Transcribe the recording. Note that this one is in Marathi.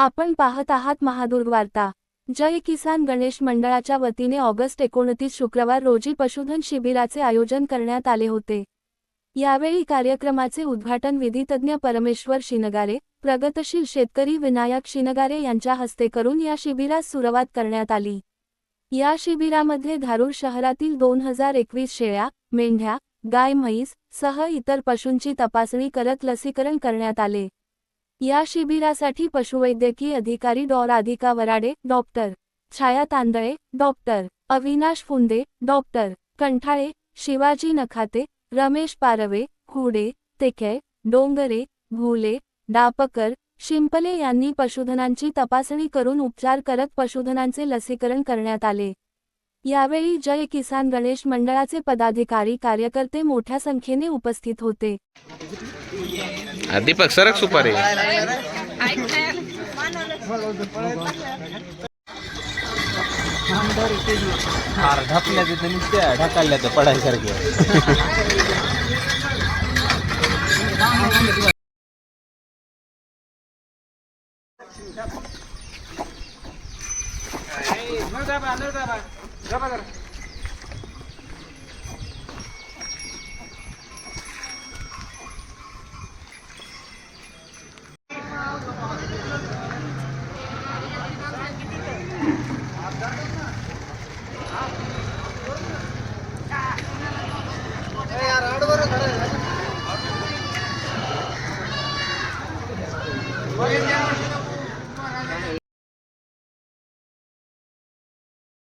आपण पाहत आहात महादुर्ग वार्ता जय किसान गणेश मंडळाच्या वतीने ऑगस्ट एकोणतीस शुक्रवार रोजी पशुधन शिबिराचे आयोजन करण्यात आले होते. यावेळी कार्यक्रमाचे उद्घाटन विधितज्ञ परमेश्वर शिनगारे प्रगतशील शेतकरी विनायक शिनगारे यांच्या हस्ते करून या शिबिरास सुरुवात करण्यात आली. या शिबिरामध्ये धारूर शहरातील दोन हजार एकवीस शेळ्या मेंढ्या गाय म्हैस सह इतर पशूंची तपासणी करत लसीकरण करण्यात आले. या शिबिरासाठी पशुवैद्यकीय अधिकारी डॉ. Radhika Varade doctor Chhaya Tandale doctor Avinash Phunde doctor Kanthale Shivaji Nakhate Ramesh Parve Hude Tekhe Dongre Bhule Dapkar Shimple यांनी पशुधनांची तपासणी करून उपचार करत पशुधनांचे लसीकरण करण्यात आले. यावेळी जय किसान गणेश मंडळाचे पदाधिकारी कार्यकर्ते मोठ्या संख्येने उपस्थित होते. दीपक सरक सुपारी. Oye, ya,